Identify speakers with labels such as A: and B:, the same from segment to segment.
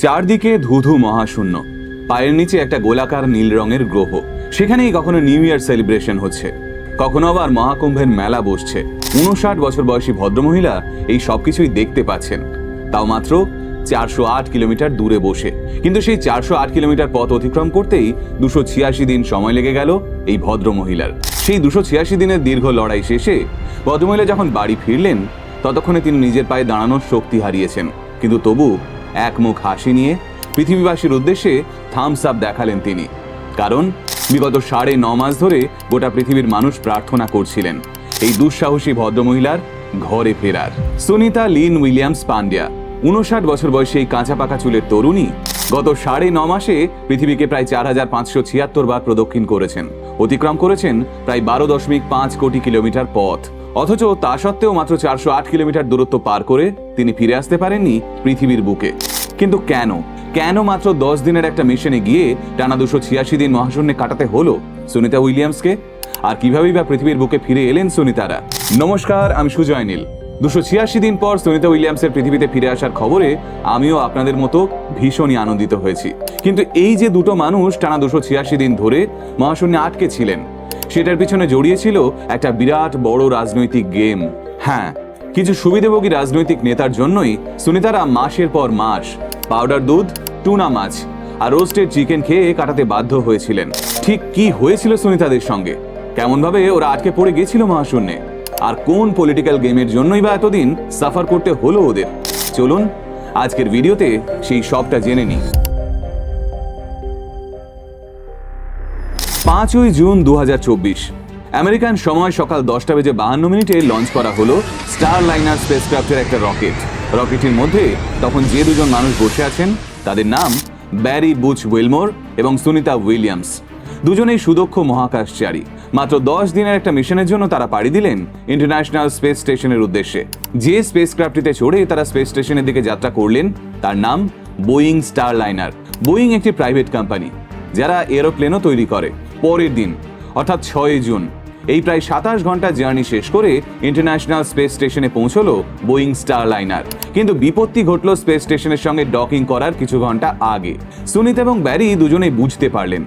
A: চারদিকে ধুধু মহাশূন্য। পায়ের নিচে একটা গোলাকার নীল রঙের গ্রহ। সেখানেই কখনো নিউ ইয়ার সেলিব্রেশন হচ্ছে। কখনো আবার মহাকুম্ভের মেলা বসছে। উনষাট বছর বয়সী ভদ্রমহিলা এই সবকিছুই দেখতে পাচ্ছেন। তাও মাত্র চারশো আট কিলোমিটার দূরে বসে। কিন্তু সেই চারশো আট কিলোমিটার পথ অতিক্রম করতেই দুশো ছিয়াশি দিন সময় লেগে গেল এই ভদ্রমহিলার। সেই দুশো ছিয়াশি দিনের দীর্ঘ লড়াই শেষে ভদ্রমহিলা যখন বাড়ি ফিরলেন, ততক্ষণে তিনি নিজের পায়ে দাঁড়ানোর শক্তি হারিয়েছেন। কিন্তু তবু এক মুখ হাসি নিয়ে পৃথিবীবাসীর উদ্দেশ্যে থামস আপ দেখালেন তিনি। কারণ বিগত সাড়ে ন মাস ধরে গোটা পৃথিবীর মানুষ প্রার্থনা করছিলেন এই দুঃসাহসী ভদ্রমহিলার ঘরে ফেরার। সুনিতা লিন উইলিয়ামস পান্ডিয়া, উনষাট বছর বয়সী এই কাঁচা পাকা চুলের তরুণী, গত সাড়ে ন মাসে পৃথিবীকে প্রায় চার হাজার পাঁচশো ছিয়াত্তর বার প্রদক্ষিণ করেছেন। অতিক্রম করেছেন প্রায় বারো দশমিক পাঁচ কোটি কিলোমিটার পথ। অথচ তা সত্ত্বেও মাত্র চারশো আট কিলোমিটার দূরত্ব পার করে তিনি ফিরে আসতে পারেননি পৃথিবীর বুকে। কিন্তু কেন? কেন মাত্র দশ দিনের একটা মিশনে গিয়ে টানা দুশো ছিয়াশি দিন মহাশূন্যে কাটাতে হলো সুনিতা উইলিয়ামসকে? আর কিভাবেই বা পৃথিবীর বুকে ফিরে এলেন সুনিতারা? নমস্কার, আমি সুজয় নীল। দুশো ছিয়াশি দিন পর সুনিতা উইলিয়ামসের পৃথিবীতে ফিরে আসার খবরে আমিও আপনাদের মতো ভীষণই আনন্দিত হয়েছি। কিন্তু এই যে দুটো মানুষ টানা দুশো ছিয়াশি দিন ধরে মহাশূন্যে আটকে ছিলেন, সেটার পিছনে জড়িয়েছিল একটা বিরাট বড় রাজনৈতিক গেম। হ্যাঁ কিছু সুবিধাভোগী রাজনৈতিক নেতার জন্যই সুনিতারা মাসের পর মাস পাউডার দুধ, টুনা মাছ আর রোস্টেড চিকেন খেয়ে কাটাতে বাধ্য হয়েছিলেন। ঠিক কি হয়েছিল সুনিতাদের সঙ্গে? কেমনভাবে ওরা আটকে পড়ে গেছিল মহাশূন্যে? আর কোন পলিটিক্যাল গেমের জন্যই বা এতদিন সাফার করতে হলো ওদের? চলুন, আজকের ভিডিওতে সেই সবটা জেনে নিই। পাঁচই জুন দু হাজার চব্বিশ, আমেরিকান সময় সকাল দশটা বেজে বাহান্ন মিনিটে লঞ্চ করা হলো স্টার লাইনার স্পেসক্রাফটের একটা রকেট। রকেটের মধ্যে তখন যে দুজন মানুষ বসে আছেন, তাদের নাম ব্যারি বুচ উইলমোর এবং সুনিতা উইলিয়ামস। দুজনেই সুদক্ষ মহাকাশচারী। মাত্র দশ দিনের একটা মিশনের জন্য তারা পাড়ি দিলেন ইন্টারন্যাশনাল স্পেস স্টেশনের উদ্দেশ্যে। যে স্পেসক্রাফটটিতে চড়ে তারা স্পেস স্টেশনের দিকে যাত্রা করলেন, তার নাম বোয়িং স্টার লাইনার বোয়িং একটি প্রাইভেট কোম্পানি, যারা এরোপ্লেনও তৈরি করে, পরের দিন, অর্থাৎ ছয়ই জুন। এই প্রায় সাতাশ ঘণ্টা জার্নি শেষ করে ইন্টারন্যাশনাল স্পেস স্টেশনে পৌঁছলো বোয়িং স্টার লাইনার কিন্তু বিপত্তি ঘটল স্পেস স্টেশনের সঙ্গে ডকিং করার কিছু ঘণ্টা আগে। সুনিত এবং ব্যারি দুজনেই বুঝতে পারলেন।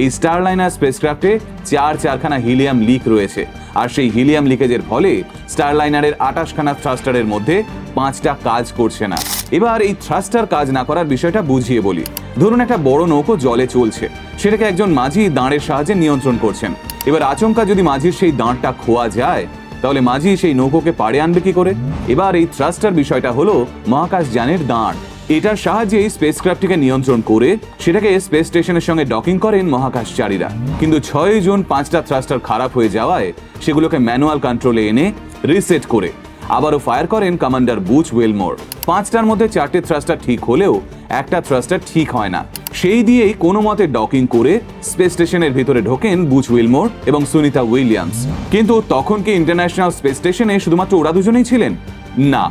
A: এই স্টার লাইনার স্পেসক্রাফটে চার চারখানা হিলিয়াম লিক রয়েছে। আর সেই হিলিয়াম লিকেজের ফলে স্টার লাইনারের আটাশখানা থ্রাস্টারের মধ্যে পাঁচটা কাজ করছে না। এবার এই থ্রাস্টার কাজ না করার বিষয়টা বুঝিয়ে বলি। ধরুন একটা বড় নৌকো জলে চলছে। সেটাকে একজন মাঝি দাঁড়ের সাহায্যে নিয়ন্ত্রণ করছেন। এবার আচমকা যদি মাঝির সেই দাঁড়টা খোয়া যায়, তাহলে মাঝি সেই নৌকোকে পাড়ে আনবে কি করে? এবার এই থ্রাস্টার বিষয়টা হলো মহাকাশ যানের দাঁড়। এটার সাহায্যে স্পেসক্রাফটটিকে নিয়ন্ত্রণ করে সেটাকে স্পেস স্টেশনের সঙ্গে ডকিং করেন মহাকাশচারীরা। কিন্তু ছয় জুন পাঁচটা থ্রাস্টার খারাপ হয়ে যাওয়ায় সেগুলোকে ম্যানুয়াল কন্ট্রোলে এনে রিসেট করে। আবারও ফায়ার করেন কমান্ডার বুচ ওয়েলমোর। পাঁচটার মধ্যে চারটে থ্রাস্টার ঠিক হলেও একটা থ্রাস্টার ঠিক হয় না। সেই দিয়েই কোনো মতে ডকিং করে স্পেস স্টেশনের ভিতরে ঢোকেন বুচ উইলমোর এবং সুনিতা উইলিয়ামস। কিন্তু তখন কি ইন্টারন্যাশনাল স্পেস স্টেশনে শুধুমাত্র ওরা দুজনেই ছিলেন? না।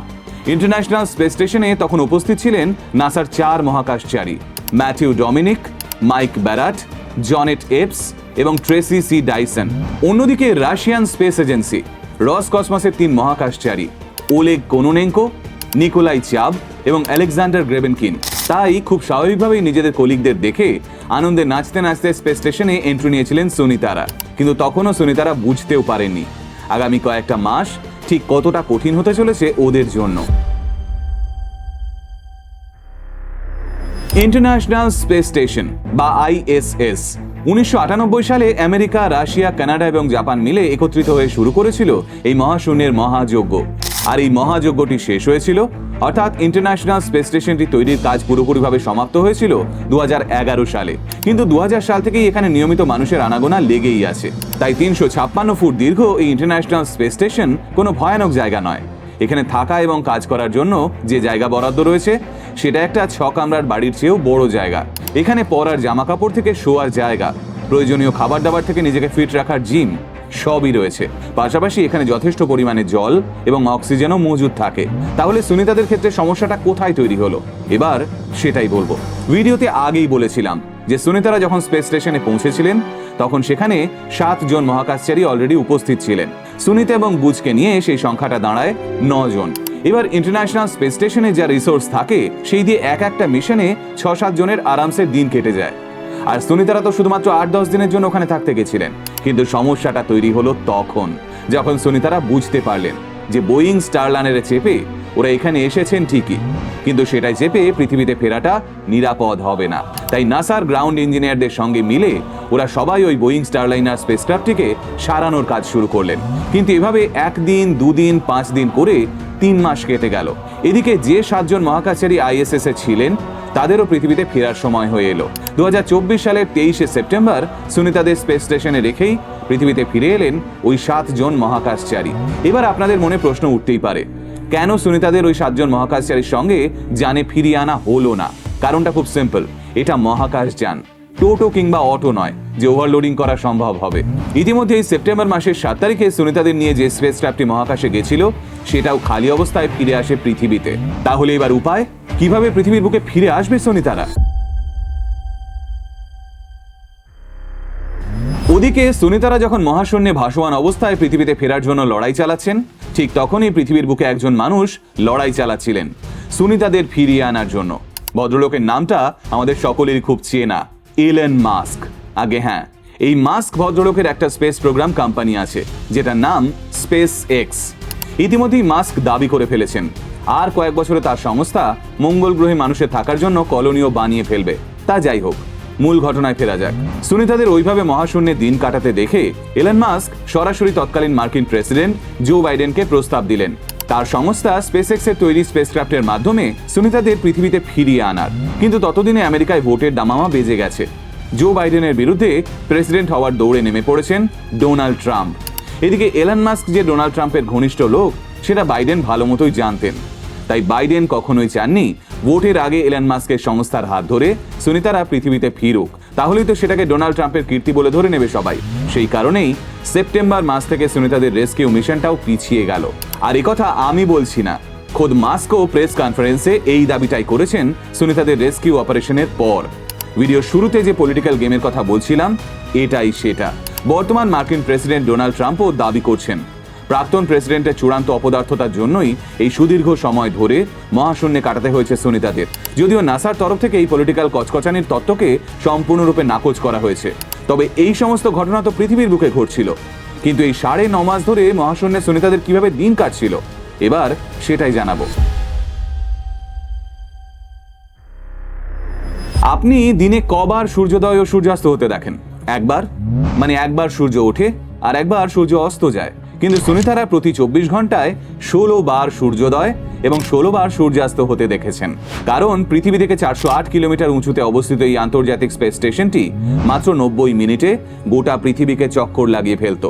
A: ইন্টারন্যাশনাল স্পেস স্টেশনে তখন উপস্থিত ছিলেন নাসার চার মহাকাশচারী, Matthew Dominick, Mike Barratt, Jeanette Epps এবং ট্রেসি সি ডাইসন। অন্যদিকে রাশিয়ান স্পেস এজেন্সি, রস কসমসের তিন মহাকাশচারী, ওলেগ কোনোনেঙ্কো, নিকোলাই চাব এবং আলেকজান্ডার গ্রেবেনকিন। তাই খুব স্বাভাবিকভাবেই নিজেদের কলিগদের দেখে আনন্দে নাচতে নাচতে স্পেস স্টেশনে এন্ট্রি নিয়েছিলেন সুনিতারা। কিন্তু তখনও সুনিতারা বুঝতেও পারেননি। আগামী কয়েকটা মাস ঠিক কতটা কঠিন হতে চলেছে ওদের জন্য। ইন্টারন্যাশনাল স্পেস স্টেশন, বা আইএসএস উনিশশো আটানব্বই সালে আমেরিকা, রাশিয়া, কানাডা এবং জাপান মিলে একত্রিত হয়ে শুরু করেছিল এই মহাশূন্যের মহাযজ্ঞ। আর এই মহাযজ্ঞটি শেষ হয়েছিল অর্থাৎ ইন্টারন্যাশনাল স্পেস স্টেশনটি তৈরির কাজ পুরোপুরিভাবে সমাপ্ত হয়েছিল দু হাজার এগারো সালে। কিন্তু দু হাজার সাল থেকেই এখানে নিয়মিত মানুষের আনাগোনা লেগেই আছে। তাই তিনশো ছাপ্পান্ন ফুট দীর্ঘ এই ইন্টারন্যাশনাল স্পেস স্টেশন কোনো ভয়ানক জায়গা নয়। এখানে থাকা এবং কাজ করার জন্য যে জায়গা বরাদ্দ রয়েছে, সেটা একটা ছ কামরার বাড়ির চেয়েও বড় জায়গা। এখানে পরার জামা কাপড় থেকে শোয়ার জায়গা। প্রয়োজনীয় খাবার দাবার থেকে নিজেকে ফিট রাখার জিম। সবই রয়েছে। পাশাপাশি এখানে যথেষ্ট পরিমাণে জল এবং অক্সিজেনও মজুদ থাকে। তাহলে সুনিতাদের ক্ষেত্রে সমস্যাটা কোথায় তৈরি হলো? এবার সেটাই বলব। ভিডিওতে আগেই বলেছিলাম যে সুনিতারা যখন স্পেস স্টেশনে পৌঁছেছিলেন, তখন সেখানে সাতজন মহাকাশচারী অলরেডি উপস্থিত ছিলেন। সুনিতা এবং বুজকে নিয়ে সেই সংখ্যাটা দাঁড়ায় জন। এবার ইন্টারন্যাশনাল স্পেস স্টেশনে যা রিসোর্স থাকে, সেই দিয়ে এক একটা মিশনে ছ সাত জনের আরামসে দিন কেটে যায়। আর সুনিতারা তো শুধুমাত্র আট দশ দিনের জন্য ওখানে থাকতে গেছিলেন। কিন্তু সমস্যাটা তৈরি হলো তখন, যখন সুনিতারা বুঝতে পারলেন যে বোয়িং স্টারলানের চেপে ওরা এখানে এসেছেন ঠিকই, কিন্তু সেটাই চেপে পৃথিবীতে ফেরাটা নিরাপদ হবে না। তাই নাসার গ্রাউন্ড ইঞ্জিনিয়ারদের সঙ্গে মিলে ওরা সবাই ওই বোয়িং স্টারলাইনার স্পেসক্রাফটটিকে সারানোর কাজ শুরু করলেন। কিন্তু এভাবে একদিন, দুদিন পাঁচ দিন করে তিন মাস কেটে গেল। এদিকে যে সাতজন মহাকাশচারী আইএসএস এ ছিলেন, তাদেরও পৃথিবীতে ফেরার সময় হয়ে এলো। দু হাজার চব্বিশ সালের তেইশে সেপ্টেম্বর সুনিতাদের স্পেস স্টেশনে রেখেই পৃথিবীতে ফিরে এলেন ওই সাতজন মহাকাশচারী। এবার আপনাদের মনে প্রশ্ন উঠতেই পারে, কেন সুনিতাদের ওই সাতজন মহাকাশচারীর সঙ্গে যানে ফিরিয়ে আনা হলো না? কারণটা খুব সিম্পল এটা মহাকাশ যান টোটো কিংবা অটো নয়, যে ওভারলোডিং করা সম্ভব হবে। ইতিমধ্যে এই সেপ্টেম্বর মাসের সাত তারিখে সুনিতাদের নিয়ে যে স্পেস মহাকাশে গেছিল, সেটাও খালি অবস্থায় ফিরে আসে পৃথিবীতে। তাহলে এবার উপায়? কীভাবে পৃথিবীর বুকে ফিরে আসবে সুনিতারা? ওদিকে সুনিতারা যখন মহাশূন্যে ভাসমান অবস্থায় পৃথিবীতে ফেরার জন্য লড়াই চালাচ্ছেন, ঠিক তখনই পৃথিবীর বুকে একজন মানুষ লড়াই চালাচ্ছিলেন, সুনিতাদের ফিরিয়ে আনার জন্য। ভদ্রলোকের নামটা আমাদের সকলেরই খুব চেনা। এলেন মাস্ক আগে হ্যাঁ এই মাস্ক ভদ্রলোকের একটা স্পেস প্রোগ্রাম কোম্পানি আছে, যেটার নাম স্পেস এক্স ইতিমধ্যেই মাস্ক দাবি করে ফেলেছেন। আর কয়েক বছরে তার সংস্থা মঙ্গল গ্রহে মানুষের থাকার জন্য কলোনিও বানিয়ে ফেলবে। তা যাই হোক, মূল ঘটনায় ফেরা যাক। সুনিতাদের ওইভাবে মহাশূন্যে দিন কাটাতে দেখে এলেন মাস্ক সরাসরি তৎকালীন মার্কিন প্রেসিডেন্ট জো বাইডেনকে প্রস্তাব দিলেন। তার সংস্থা স্পেসএক্স এর তৈরি স্পেসক্রাফটের মাধ্যমে সুনিতাদের পৃথিবীতে ফিরিয়ে আনার। কিন্তু ততদিনে আমেরিকায় ভোটের দামামা বেজে গেছে। জো বাইডেনের বিরুদ্ধে প্রেসিডেন্ট হওয়ার দৌড়ে নেমে পড়েছেন ডোনাল্ড ট্রাম্প এদিকে এলান মাস্ক যে ডোনাল্ড ট্রাম্পের ঘনিষ্ঠ লোক, সেটা বাইডেন ভালো মতোই জানতেন। তাই বাইডেন কখনোই চাননি ভোটের আগে এলান মাস্কের সংস্থার হাত ধরে সুনিতারা পৃথিবীতে ফিরুক। তাহলেই তো সেটাকে ডোনাল্ড ট্রাম্পের কীর্তি বলে ধরে নেবে সবাই। সেই কারণেই সেপ্টেম্বর মাস থেকে সুনিতাদের রেস্কিউ মিশনটাও পিছিয়ে গেল। আর কথা আমি বলছি না। খোদ মাস্কো প্রেস কনফারেন্সে এই দাবিটাই করেছেন সুনিতাদের রেস্কিউ অপারেশনের পর। ভিডিও শুরুতে যে পলিটিক্যাল গেমের কথা বলছিলাম, এটাই সেটা। বর্তমান মার্কিন প্রেসিডেন্ট ডোনাল্ড ট্রাম্পও দাবি করছেন। প্রাক্তন প্রেসিডেন্টের চূড়ান্ত অপদার্থতার জন্যই এই সুদীর্ঘ সময় ধরে মহাশূন্যে কাটাতে হয়েছে সুনিতাদের। যদিও নাসার তরফ থেকে এই পলিটিক্যাল কচকচানির তত্ত্বকে সম্পূর্ণরূপে নাকচ করা হয়েছে। তবে এই সমস্ত ঘটনা তো পৃথিবীর বুকে ঘটছিল। কিন্তু এই সাড়ে ন মাস ধরে মহাশূন্যে সুনিতাদের কীভাবে দিন কাটছিল, এবার সেটাই জানাব। আপনি দিনে কবার সূর্যোদয় ও সূর্যাস্ত হতে দেখেন। একবার মানে একবার সূর্য ওঠে আর একবার সূর্য অস্ত যায়। কিন্তু সুনিতারা প্রতি চব্বিশ ঘন্টায় ষোলো বার সূর্যোদয় এবং ষোলো বার সূর্যাস্ত হতে দেখেছেন। কারণ পৃথিবী থেকে চারশো আট কিলোমিটার উঁচুতে অবস্থিত এই আন্তর্জাতিক স্পেস স্টেশনটি মাত্র নব্বই মিনিটে গোটা পৃথিবীকে চক্কর লাগিয়ে ফেলত।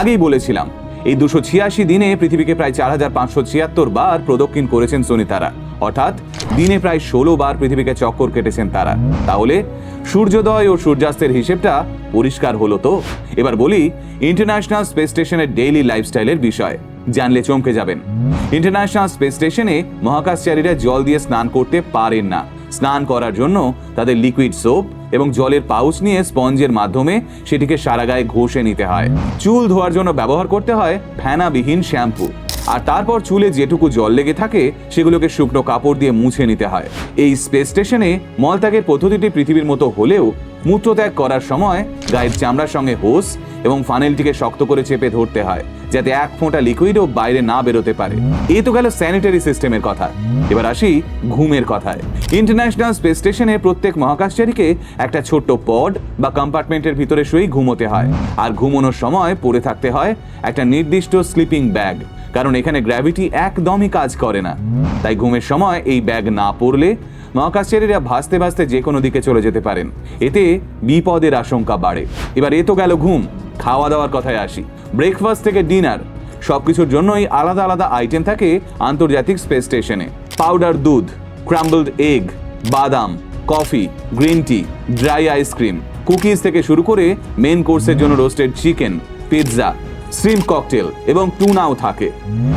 A: আগেই বলেছিলাম, এই দুশো ছিয়াশি দিনে পৃথিবীকে প্রায় চার হাজার পাঁচশো ছিয়াত্তর বার প্রদক্ষিণ করেছেন সুনিতারা অর্থাৎ দিনে প্রায় ষোলো বার পৃথিবীকে চক্কর কেটেছেন তারা। তাহলে সূর্যোদয় ও সূর্যাস্তের হিসেবটা পরিষ্কার হলো তো? এবার বলি ইন্টারন্যাশনাল স্পেস স্টেশনের ডেইলি লাইফস্টাইলের বিষয়। জানলে চমকে যাবেন। ইন্টারন্যাশনাল স্পেস স্টেশনে মহাকাশচারীরা জল দিয়ে স্নান করতে পারেন না। স্নান করার জন্য তাদের লিকুইড সোপ এবং জলের পাউচ নিয়ে স্পঞ্জের মাধ্যমে সেটিকে সারা গায়ে ঘষে নিতে হয়। চুল ধোয়ার জন্য ব্যবহার করতে হয় ফেনাবিহীন শ্যাম্পু। আর তারপর চুলে যেটুকু জল লেগে থাকে, সেগুলোকে শুকনো কাপড় দিয়ে মুছে নিতে হয়। এই স্পেস স্টেশনে মলত্যাগের পদ্ধতিটি পৃথিবীর মতো হলেও মূত্রত্যাগ করার সময় গায়ের চামড়ার সঙ্গে হোস এবং ফানেলটিকে শক্ত করে চেপে ধরতে হয়, যাতে এক ফোঁটা লিকুইডও বাইরে না বেরোতে পারে। এ তো গেল স্যানিটারি সিস্টেমের কথা। এবার আসি ঘুমের কথায়। ইন্টারন্যাশনাল স্পেস স্টেশনে প্রত্যেক মহাকাশচারীকে একটা ছোট্ট পড বা কম্পার্টমেন্টের ভিতরে শুয়েই ঘুমোতে হয়। আর ঘুমোনোর সময় পড়ে থাকতে হয় একটা নির্দিষ্ট স্লিপিং ব্যাগ কারণ এখানে গ্র্যাভিটি একদমই কাজ করে না। তাই ঘুমের সময় এই ব্যাগ না পড়লে মহাকাশচারীরা ভাসতে ভাসতে যে কোনো দিকে চলে যেতে পারেন। এতে বিপদের আশঙ্কা বাড়ে। এবার এ তো গেল ঘুম। খাওয়া দাওয়ার কথায় আসি। ব্রেকফাস্ট থেকে ডিনার। সবকিছুর জন্যই আলাদা আলাদা আইটেম থাকে আন্তর্জাতিক স্পেস স্টেশনে। পাউডার দুধ, ক্রাম্বলড এগ, বাদাম, coffee, green tea, dry ice cream, cookies থেকে শুরু করে মেন কোর্সের জন্য roasted chicken, pizza shrimp cocktail এবং টুনাও থাকে।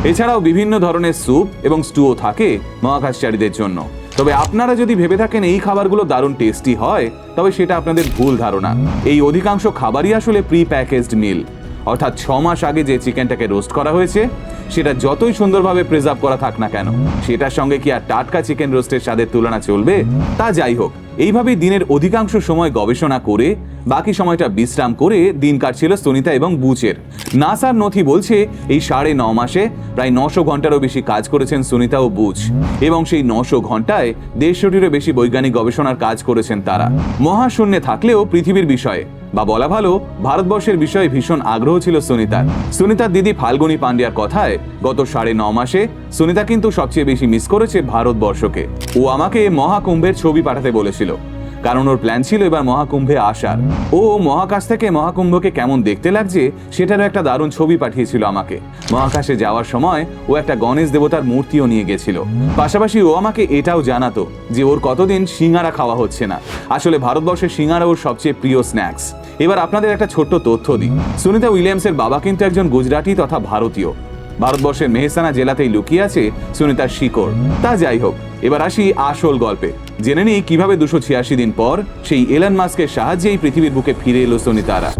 A: এছাড়াও বিভিন্ন ধরনের স্যুপ এবং স্টুও থাকে মহাকাশচারীদের জন্য। তবে আপনারা যদি ভেবে থাকেন এই খাবারগুলো দারুণ টেস্টি হয়, তবে সেটা আপনাদের ভুল ধারণা। এই অধিকাংশ খাবারই আসলে প্রি প্যাকেজড মিল অর্থাৎ ছ মাস আগে যে চিকেনটাকে রোস্ট করা হয়েছে, সেটা যতই সুন্দরভাবে প্রিজার্ভ করা থাক না কেন, সেটার সঙ্গে কি আর টাটকা চিকেন রোস্টের স্বাদের তুলনা চলবে? তা যাই হোক, এইভাবেই দিনের অধিকাংশ সময় গবেষণা করে, বাকি সময়টা বিশ্রাম করে দিন কাটছিল সুনিতা এবং বুচের। নাসার নথি বলছে, এই সাড়ে ন মাসে প্রায় নশো ঘন্টারও বেশি কাজ করেছেন সুনিতা ও বুচ, এবং সেই নশো ঘন্টায় দেড়শোটিরও বেশি বৈজ্ঞানিক গবেষণার কাজ করেছেন তারা। মহাশূন্যে থাকলেও পৃথিবীর বিষয়ে বা বলা ভালো, ভারতবর্ষের বিষয়ে ভীষণ আগ্রহ ছিল সুনিতার। সুনিতার দিদি ফাল্গুনী পান্ডিয়ার কথায়, গত সাড়ে ন মাসে সুনিতা কিন্তু সবচেয়ে বেশি মিস করেছে ভারতবর্ষকে। ও আমাকে মহাকুম্ভের ছবি পাঠাতে বলেছিল। কারণ ওর প্ল্যান ছিল এবার মহাকুম্ভে আসার। ও মহাকাশ থেকে মহাকুম্ভকে কেমন দেখতে লাগছে, সেটারও একটা দারুণ ছবি পাঠিয়েছিল আমাকে। মহাকাশে যাওয়ার সময় ও একটা গণেশ দেবতার মূর্তিও নিয়ে গেছিল। পাশাপাশি ও আমাকে এটাও জানাতো যে ওর কতদিন সিঙ্গারা খাওয়া হচ্ছে না। আসলে ভারতবর্ষের সিঙ্গারা ওর সবচেয়ে প্রিয় স্ন্যাক্স এবার আপনাদের একটা ছোট্ট তথ্য দিই। সুনিতা উইলিয়ামসের বাবা কিন্তু একজন গুজরাটি তথা ভারতীয়। ভারতবর্ষের মেহসানা জেলাতেই লুকিয়ে আছে সুনিতার শিকড়। তা যাই হোক, এবার আসি আসল গল্পে। জেনে নিই কীভাবে দুশো ছিয়াশি দিন পর সেই এলন মাস্কের সাহায্যেই পৃথিবীর বুকে ফিরে এলো সুনিতারা।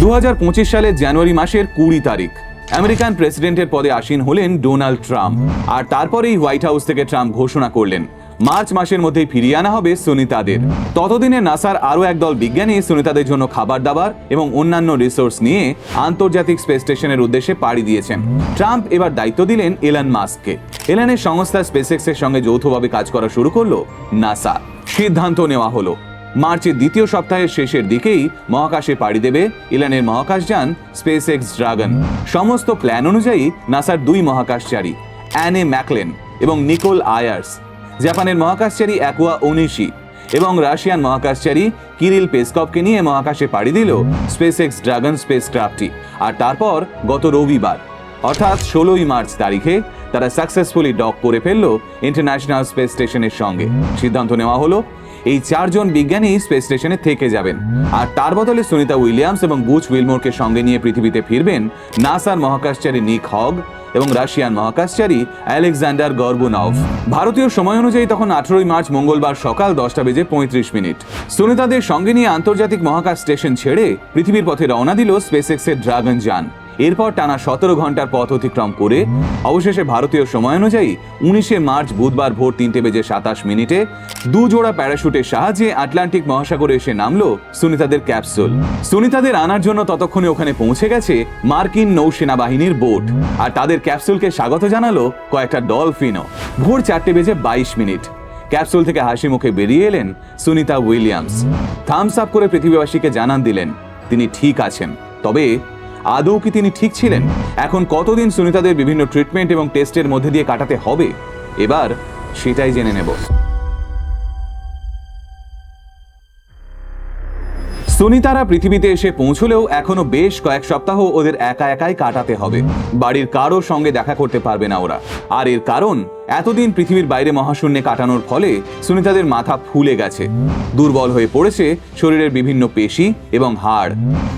A: দু হাজার পঁচিশ সালের জানুয়ারি মাসের কুড়ি তারিখ, আমেরিকান প্রেসিডেন্টের পদে আসীন হলেন ডোনাল্ড ট্রাম্প। আর তারপরেই হোয়াইট হাউস থেকে ট্রাম্প ঘোষণা করলেন। মার্চ মাসের মধ্যেই ফিরিয়ে আনা হবে সুনিতাদের। ততদিনে নাসার আরও একদল বিজ্ঞানী সুনিতাদের জন্য খাবার দাবার এবং অন্যান্য রিসোর্স নিয়ে আন্তর্জাতিক স্পেস স্টেশনের উদ্দেশ্যে পাড়ি দিয়েছেন। ট্রাম্প এবার দায়িত্ব দিলেন এলান মাস্ককে। এলানের সংস্থা স্পেসএক্সের সঙ্গে যৌথভাবে কাজ করা শুরু করল নাসা। সিদ্ধান্ত নেওয়া হলো। মার্চের দ্বিতীয় সপ্তাহের শেষের দিকেই মহাকাশে পাড়ি দেবে ইলানের মহাকাশযান স্পেস এক্স ড্রাগন সমস্ত প্ল্যান অনুযায়ী নাসার দুই মহাকাশচারী, অ্যানে ম্যাকলেন এবং নিকোল আয়ার্স। জাপানের মহাকাশচারী অ্যাকুয়া ওনিশি এবং রাশিয়ান মহাকাশচারী কিরিল পেসকপকে নিয়ে মহাকাশে পাড়ি দিল স্পেস এক্স ড্রাগন স্পেস ক্রাফটটি। আর তারপর গত রবিবার, অর্থাৎ ষোলোই মার্চ তারিখে, তারা সাকসেসফুলি ডক করে ফেলল ইন্টারন্যাশনাল স্পেস স্টেশনের সঙ্গে। সিদ্ধান্ত নেওয়া হলো, এই চারজন বিজ্ঞানী স্পেস স্টেশনে থেকে যাবেন। আর তার বদলে সুনিতা উইলিয়ামস এবং বুচ উইলমোরকে সঙ্গে নিয়ে পৃথিবীতে ফিরবেন নাসার মহাকাশচারী নিক হগ এবং রাশিয়ান মহাকাশচারী আলেকজান্ডার গর্বুনভ। ভারতীয় সময় অনুযায়ী তখন আঠারোই মার্চ মঙ্গলবার সকাল দশটা বেজে পঁয়ত্রিশ মিনিট। সুনিতাদের সঙ্গে নিয়ে আন্তর্জাতিক মহাকাশ স্টেশন ছেড়ে পৃথিবীর পথে রওনা দিল স্পেস এক্সের ড্রাগন যান। এরপর টানা সতেরো ঘণ্টার পথ অতিক্রম করে, অবশেষে ভারতীয় সময় অনুযায়ী উনিশে মার্চ বুধবার ভোর তিনটে বেজে সাতাশ মিনিটে দু জোড়া প্যারাশুটের সাহায্যে আটলান্টিক মহাসাগরে এসে নামলো সুনিতাদের ক্যাপসুল। সুনিতাদের আনার জন্য ততক্ষণে ওখানে পৌঁছে গেছে মার্কিন নৌসেনা বাহিনীর বোট। আর তাদের ক্যাপসুলকে স্বাগত জানালো কয়েকটা ডলফিনও। ভোর চারটে বেজে বাইশ মিনিট। ক্যাপসুল থেকে হাসি মুখে বেরিয়ে এলেন সুনিতা উইলিয়ামস। থামস আপ করে পৃথিবীবাসীকে জানান দিলেন, তিনি ঠিক আছেন। তবে আদৌ কি তিনি ঠিক ছিলেন? এখন কতদিন সুনিতাদের বিভিন্ন ট্রিটমেন্ট এবং টেস্টের মধ্যে দিয়ে কাটাতে হবে? এবার সেটাই জেনে নেব। সুনিতারা পৃথিবীতে এসে পৌঁছলেও এখনও বেশ কয়েক সপ্তাহ ওদের একা একাই কাটাতে হবে। বাড়ির কারোর সঙ্গে দেখা করতে পারবে না ওরা। আর এর কারণ, এতদিন পৃথিবীর বাইরে মহাশূন্যে কাটানোর ফলে সুনিতাদের মাথা ফুলে গেছে। দুর্বল হয়ে পড়েছে শরীরের বিভিন্ন পেশি এবং হাড়।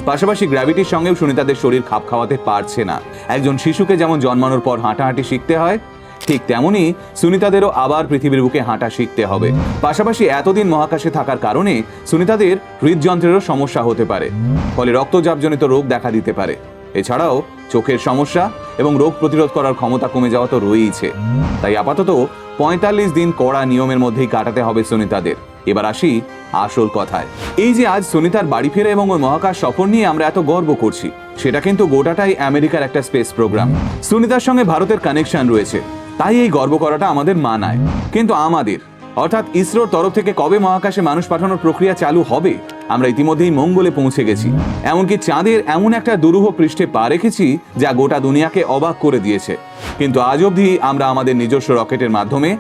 A: পাশাপাশি গ্র্যাভিটির সঙ্গেও সুনিতাদের শরীর খাপ খাওয়াতে পারছে না। একজন শিশুকে যেমন জন্মানোর পর হাঁটাহাঁটি শিখতে হয় ঠিক তেমনি সুনিতাদেরও আবার পৃথিবীর বুকে হাঁটা শিখতে হবে। পাশাপাশি এতদিন মহাকাশে থাকার কারণে সুনিতাদের হৃদযন্ত্রেরও সমস্যা হতে পারে, ফলে রক্তচাপজনিত রোগ দেখা দিতে পারে। এছাড়াও চোখের সমস্যা এবং রোগ প্রতিরোধ করার ক্ষমতা কমে যাওয়া তো রয়েইছে। তাই আপাতত পঁয়তাল্লিশ দিন কড়া নিয়মের মধ্যেই কাটাতে হবে সুনিতাদের। এবার আসি আসল কথায়। এই যে আজ সুনিতার বাড়ি ফেরা এবং ওর মহাকাশ সফর নিয়ে আমরা এত গর্ব করছি, সেটা কিন্তু গোটাটাই আমেরিকার একটা স্পেস প্রোগ্রাম। সুনিতার সঙ্গে ভারতের কানেকশন রয়েছে। তাই এই গর্ব করাটা আমাদের মানায়, কিন্তু আমাদের। অর্থাৎ ইসরোর তরফ থেকে কবে মহাকাশে মানুষ পাঠানোর প্রক্রিয়া চালু হবে, আমরা ইতিমধ্যেই মঙ্গলে পৌঁছে গেছি। এমনকি চাঁদের এমন একটা দুরূহ পৃষ্ঠে পা রেখেছি, যা গোটা দুনিয়াকে অবাক করে দিয়েছে। কিন্তু আজ অবধি আমরা আমাদের নিজস্ব রকেটের মাধ্যমে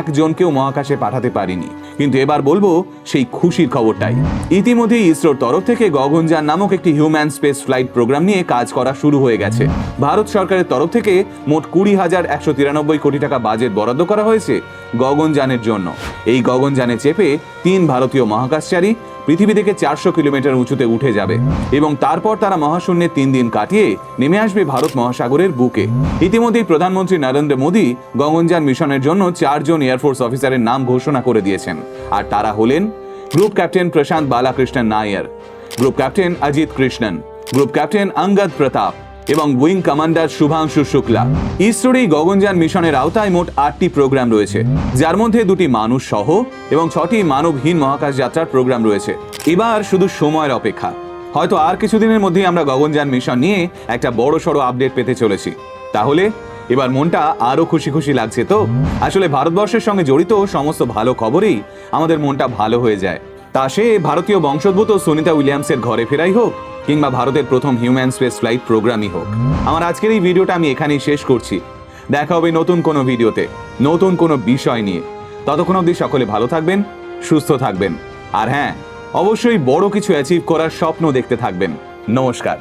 A: একজনকেও মহাকাশে পাঠাতে পারিনি। কিন্তু এবার বলব সেই খুশির খবরটাই। ইতিমধ্যে ইসরোর তরফ থেকে গগনযান নামক একটি হিউম্যান স্পেস ফ্লাইট প্রোগ্রাম নিয়ে কাজ করা শুরু হয়ে গেছে। ভারত সরকারের তরফ থেকে মোট কুড়ি হাজার একশো তিরানব্বই কোটি টাকা বাজেট বরাদ্দ করা হয়েছে গগনযানের জন্য। এই গগনযানে চেপে তিন ভারতীয় মহাকাশচারী পৃথিবী থেকে চারশো কিলোমিটার উঁচুতে উঠে যাবে এবং তারপর তারা মহাশূন্যে তিন দিন কাটিয়ে নেমে আসবে ভারত মহাসাগরের বুকে। ইতিমধ্যেই প্রধানমন্ত্রী নরেন্দ্র মোদী গগনযান মিশনের জন্য চারজন এয়ারফোর্স অফিসারের নাম ঘোষণা করে দিয়েছেন। আর তারা হলেন group captain Prashant Balakrishnan Nair, group captain Ajit Krishnan, group captain Angad Pratap এবং উইং কমান্ডার শুভাংশু শুক্লা। ইসরোর এই গগনযান মিশনের আওতায় মোট আটটি প্রোগ্রাম রয়েছে, যার মধ্যে দুটি মানুষ সহ এবং ছটি মানবহীন মহাকাশ যাত্রার প্রোগ্রাম রয়েছে। এবার শুধু সময়ের অপেক্ষা। হয়তো আর কিছুদিনের মধ্যেই আমরা গগনযান মিশন নিয়ে একটা বড় সড়ো আপডেট পেতে চলেছি। তাহলে, এবার মনটা আরও খুশি খুশি লাগছে তো? আসলে ভারতবর্ষের সঙ্গে জড়িত সমস্ত ভালো খবরেই আমাদের মনটা ভালো হয়ে যায়। তা সে ভারতীয় বংশোদ্ভূত সুনিতা উইলিয়ামসের ঘরে ফেরাই হোক কিংবা ভারতের প্রথম হিউম্যান স্পেস ফ্লাইট প্রোগ্রামই হোক। আমার আজকের এই ভিডিওটা আমি এখানেই শেষ করছি। দেখা হবে নতুন কোনো ভিডিওতে, নতুন কোনো বিষয় নিয়ে। ততক্ষণ অবধি সকলে ভালো থাকবেন, সুস্থ থাকবেন। আর হ্যাঁ অবশ্যই বড় কিছু অ্যাচিভ করার স্বপ্ন দেখতে থাকবেন। নমস্কার।